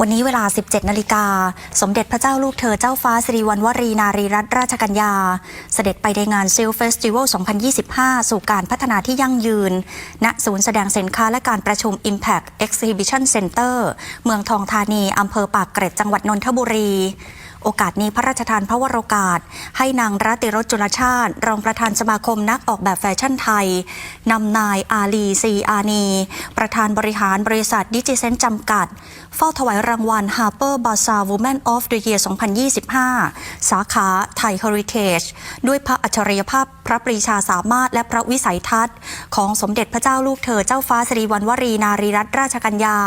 วันนี้เวลา 17 นาฬิกา สมเด็จพระเจ้าลูกเธอเจ้าฟ้าสิริวัณวรีนารีรัตนราชกัญญา เสด็จไปในงานซิลเฟสติวัล 2025 สู่การพัฒนาที่ยั่งยืน ณ ศูนย์แสดงสินค้าและการประชุม Impact Exhibition Center เมืองทองธานี อำเภอปากเกร็ด จังหวัดนนทบุรี โอกาสนี้พระราชทานพระวโรกาส ให้นางรัติรสจุลชาติ รองประธานสมาคมนักออกแบบแฟชั่นไทยนำนายอาลีซีอานี ประธานบริหารบริษัทดิจิเซนจำกัด เฝ้าถวายรางวัล Harper Bazaar Woman of the Year 2025 สาขาไทย Heritage ด้วยพระอัจฉริยภาพพระปรีชาสามารถและพระวิสัยทัศน์ ของสมเด็จพระเจ้าลูกเธอเจ้าฟ้าสิริวัณวรีนารีรัตนราชกัญญา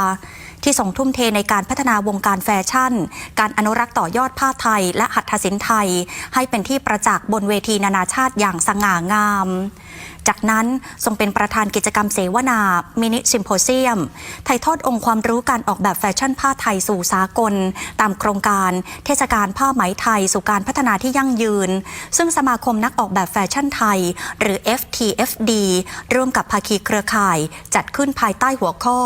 ที่ส่งทุ่มเทในการพัฒนาวงการแฟชั่น การอนุรักษ์ต่อยอดผ้าไทย และหัตถศิลป์ไทย ให้เป็นที่ประจักษ์บนเวทีนานาชาติอย่างสง่างาม จากนั้นทรงเป็นประธานกิจกรรมเสวนา มินิซิมโพเซียม ถ่ายทอดองค์ความรู้การออกแบบแฟชั่นผ้าไทยสู่สากล ตามโครงการเทศกาลผ้าไหมไทยสู่การพัฒนาที่ยั่งยืน ซึ่งสมาคมนักออกแบบแฟชั่นไทย หรือ FTFD ร่วมกับภาคีเครือข่าย จัดขึ้นภายใต้หัวข้อ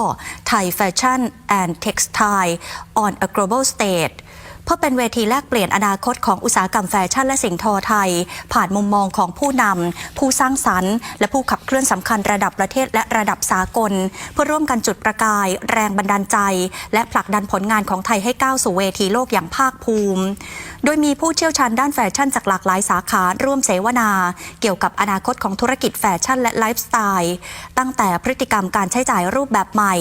Thai Fashion and Textile on a Global Stage เพื่อเป็นเวทีแลกเปลี่ยนอนาคตของอุตสาหกรรมแฟชั่นและสิ่งทอไทย ผ่านมุมมองของผู้นำผู้สร้างสรรค์ และผู้ขับเคลื่อนสำคัญระดับประเทศและระดับสากล เพื่อร่วมกันจุดประกาย แรงบันดาลใจ และผลักดันผลงานของไทยให้ก้าวสู่เวทีโลกอย่างภาคภูมิ โดยมีผู้เชี่ยวชาญด้านแฟชั่นจากหลากหลายสาขาร่วมเสวนา เกี่ยวกับอนาคตของธุรกิจแฟชั่นและไลฟ์สไตล์ตั้งแต่พฤติกรรมการใช้จ่ายรูปแบบใหม่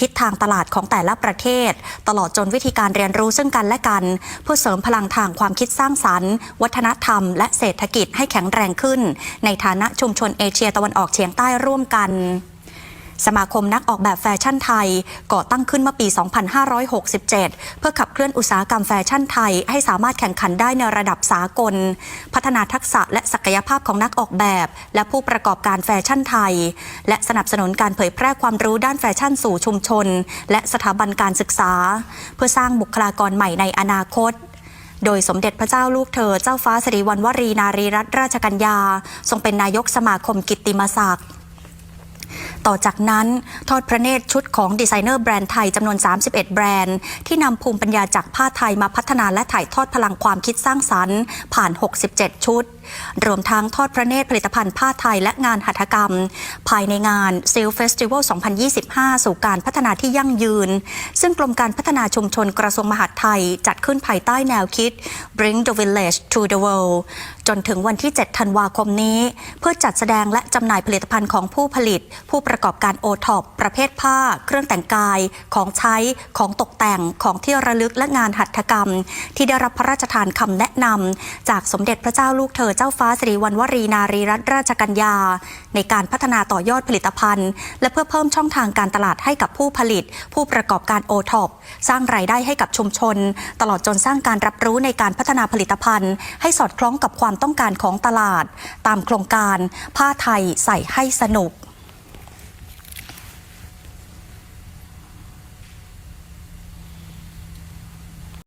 ทิศทางตลาดของแต่ละประเทศ ตลอดจนวิธีการเรียนรู้ซึ่งกันและกัน เพื่อเสริมพลังทางความคิดสร้างสรรค์ วัฒนธรรม และเศรษฐกิจให้แข็งแรงขึ้น ในฐานะชุมชนเอเชียตะวันออกเฉียงใต้ร่วมกัน สมาคมนักออกแบบแฟชั่นไทย ก่อตั้งขึ้นเมื่อปี 2567 เพื่อขับเคลื่อนอุตสาหกรรมแฟชั่นไทย ให้สามารถแข่งขันได้ในระดับสากล พัฒนาทักษะและศักยภาพของนักออกแบบ และผู้ประกอบการแฟชั่นไทย และสนับสนุนการเผยแพร่ความรู้ด้านแฟชั่นสู่ชุมชน และสถาบันการศึกษา เพื่อสร้างบุคลากรใหม่ในอนาคตโดยสมเด็จพระเจ้าลูกเธอเจ้าฟ้าสิริวัณวรีนารีรัตนราชกัญญา ทรงเป็นนายกสมาคมกิตติมศักดิ์ ต่อจากนั้นทอดพระเนตรชุดของดีไซเนอร์แบรนด์ไทยจำนวน 31 แบรนด์ ที่นำภูมิปัญญาจากผ้าไทยมาพัฒนาและถ่ายทอดพลังความคิดสร้างสรรค์ ผ่าน 67 ชุด รวมทั้งทอดพระเนตรผลิตภัณฑ์ผ้าไทยและงานหัตถกรรม ภายในงาน s a l Festival 2025 สู่การพัฒนาที่ยั่งยืน ซึ่งกรมการพัฒนาชุมชนกระทรวงมหาดไทย จัดขึ้นภายใต้แนวคิด Bring the Village to the World จนถึงวันที่ 7 ธันวาคมนี้ เพื่อจัดแสดงและจำหน่ายผลิตภัณฑ์ของผู้ผลิต ผู้ประกอบการโอท็อปประเภทผ้า เครื่องแต่งกาย ของใช้ ของตกแต่ง ของที่ระลึกและงานหัตถกรรม ที่ได้รับพระราชทานคำแนะนำจากสมเด็จพระเจ้าลูกเธอเจ้าฟ้าสิริวัณวรีนารีรัตนราชกัญญา ในการพัฒนาต่อยอดผลิตภัณฑ์ และเพื่อเพิ่มช่องทางการตลาดให้กับผู้ผลิต ผู้ประกอบการโอท็อปสร้างรายได้ให้กับชุมชน ตลอดจนสร้างการรับรู้ในการพัฒนาผลิตภัณฑ์ ให้สอดคล้องกับความต้องการของตลาด ตามโครงการผ้าไทยใส่ให้สนุก